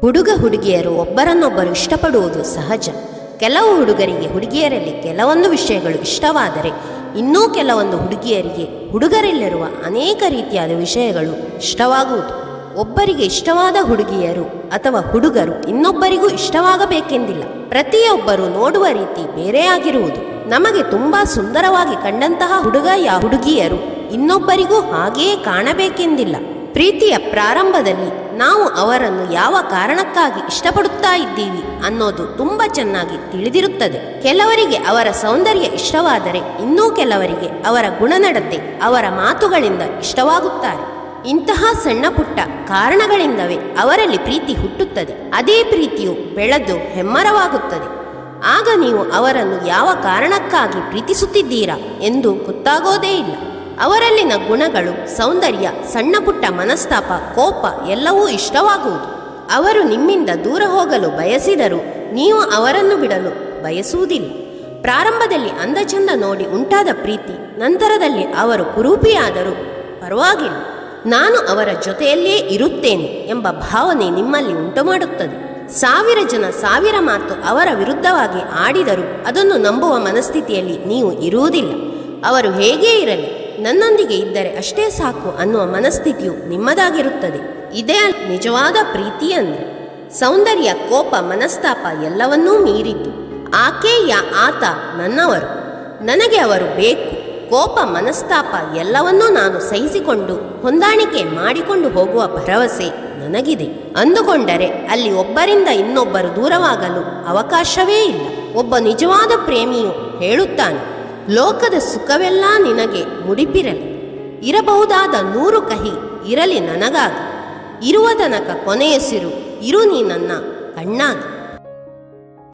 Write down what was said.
ಹುಡುಗ ಹುಡುಗಿಯರು ಒಬ್ಬರನ್ನೊಬ್ಬರು ಇಷ್ಟಪಡುವುದು ಸಹಜ. ಕೆಲವು ಹುಡುಗರಿಗೆ ಹುಡುಗಿಯರಲ್ಲಿ ಕೆಲವೊಂದು ವಿಷಯಗಳು ಇಷ್ಟವಾದರೆ, ಇನ್ನೂ ಕೆಲವೊಂದು ಹುಡುಗಿಯರಿಗೆ ಹುಡುಗರಲ್ಲಿರುವ ಅನೇಕ ರೀತಿಯಾದ ವಿಷಯಗಳು ಇಷ್ಟವಾಗುವುದು. ಒಬ್ಬರಿಗೆ ಇಷ್ಟವಾದ ಹುಡುಗಿಯರು ಅಥವಾ ಹುಡುಗರು ಇನ್ನೊಬ್ಬರಿಗೂ ಇಷ್ಟವಾಗಬೇಕೆಂದಿಲ್ಲ. ಪ್ರತಿಯೊಬ್ಬರು ನೋಡುವ ರೀತಿ ಬೇರೆಯಾಗಿರುವುದು ನಮಗೆ ತುಂಬಾ ಸುಂದರವಾಗಿ ಕಂಡಂತಹ ಹುಡುಗ ಯಾ ಹುಡುಗಿಯರು ಇನ್ನೊಬ್ಬರಿಗೂ ಹಾಗೆಯೇ ಕಾಣಬೇಕೆಂದಿಲ್ಲ. ಪ್ರೀತಿಯ ಪ್ರಾರಂಭದಲ್ಲಿ ನಾವು ಅವರನ್ನು ಯಾವ ಕಾರಣಕ್ಕಾಗಿ ಇಷ್ಟಪಡುತ್ತಾ ಇದ್ದೀವಿ ಅನ್ನೋದು ತುಂಬ ಚೆನ್ನಾಗಿ ತಿಳಿದಿರುತ್ತದೆ. ಕೆಲವರಿಗೆ ಅವರ ಸೌಂದರ್ಯ ಇಷ್ಟವಾದರೆ ಇನ್ನೂ ಕೆಲವರಿಗೆ ಅವರ ಗುಣನಡತೆ ಅವರ ಮಾತುಗಳಿಂದ ಇಷ್ಟವಾಗುತ್ತಾರೆ. ಇಂತಹ ಸಣ್ಣ ಪುಟ್ಟ ಕಾರಣಗಳಿಂದವೇ ಅವರಲ್ಲಿ ಪ್ರೀತಿ ಹುಟ್ಟುತ್ತದೆ. ಅದೇ ಪ್ರೀತಿಯು ಬೆಳೆದು ಹೆಮ್ಮರವಾಗುತ್ತದೆ. ಆಗ ನೀವು ಅವರನ್ನು ಯಾವ ಕಾರಣಕ್ಕಾಗಿ ಪ್ರೀತಿಸುತ್ತಿದ್ದೀರಾ ಎಂದು ಗೊತ್ತಾಗೋದೇ ಇಲ್ಲ. ಅವರಲ್ಲಿನ ಗುಣಗಳು, ಸೌಂದರ್ಯ, ಸಣ್ಣ ಪುಟ್ಟ ಮನಸ್ತಾಪ, ಕೋಪ ಎಲ್ಲವೂ ಇಷ್ಟವಾಗುವುದು. ಅವರು ನಿಮ್ಮಿಂದ ದೂರ ಹೋಗಲು ಬಯಸಿದರೂ ನೀವು ಅವರನ್ನು ಬಿಡಲು ಬಯಸುವುದಿಲ್ಲ. ಪ್ರಾರಂಭದಲ್ಲಿ ಅಂದಚಂದ ನೋಡಿ ಉಂಟಾದ ಪ್ರೀತಿ, ನಂತರದಲ್ಲಿ ಅವರು ಕುರೂಪಿಯಾದರೂ ಪರವಾಗಿಲ್ಲ. ನಾನು ಅವರ ಜೊತೆಯಲ್ಲೇ ಇರುತ್ತೇನೆ ಎಂಬ ಭಾವನೆ ನಿಮ್ಮಲ್ಲಿ ಉಂಟುಮಾಡುತ್ತದೆ. ಸಾವಿರ ಜನ ಸಾವಿರ ಮಾತು ಅವರ ವಿರುದ್ಧವಾಗಿ ಆಡಿದರೂ ಅದನ್ನು ನಂಬುವ ಮನಸ್ಥಿತಿಯಲ್ಲಿ ನೀವು ಇರುವುದಿಲ್ಲ. ಅವರು ಹೇಗೇ ಇರಲಿ ನನ್ನೊಂದಿಗೆ ಇದ್ದರೆ ಅಷ್ಟೇ ಸಾಕು ಅನ್ನುವ ಮನಸ್ಥಿತಿಯು ನಿಮ್ಮದಾಗಿರುತ್ತದೆ. ಇದೇ ನಿಜವಾದ ಪ್ರೀತಿ ಅಂದ್ರೆ. ಸೌಂದರ್ಯ, ಕೋಪ, ಮನಸ್ತಾಪ ಎಲ್ಲವನ್ನೂ ಮೀರಿದ್ದು. ಆಕೆಯ ಆತ ನನ್ನವರು. ನನಗೆ ಅವರು ಬೇಕು. ಕೋಪ, ಮನಸ್ತಾಪ ಎಲ್ಲವನ್ನೂ ನಾನು ಸಹಿಸಿಕೊಂಡು ಹೊಂದಾಣಿಕೆ ಮಾಡಿಕೊಂಡು ಹೋಗುವ ಭರವಸೆ ನನಗಿದೆ. ಅಂದುಕೊಂಡರೆ ಅಲ್ಲಿ ಒಬ್ಬರಿಂದ ಇನ್ನೊಬ್ಬರು ದೂರವಾಗಲು ಅವಕಾಶವೇ ಇಲ್ಲ. ಒಬ್ಬ ನಿಜವಾದ ಪ್ರೇಮಿಯು ಹೇಳುತ್ತಾನೆ ಲೋಕದ ಸುಖವೆಲ್ಲ ನಿನಗೆ ಮುಡಿಪಿರಲಿ. ಇರಬಹುದಾದ ನೂರು ಕಹಿ ಇರಲಿ ನನಗಾಗಿ ಇರುವ ತನಕ ಕೊನೆಯಸಿರು, ಇರು ನೀ ನನ್ನ ಕಣ್ಣಾಗಿ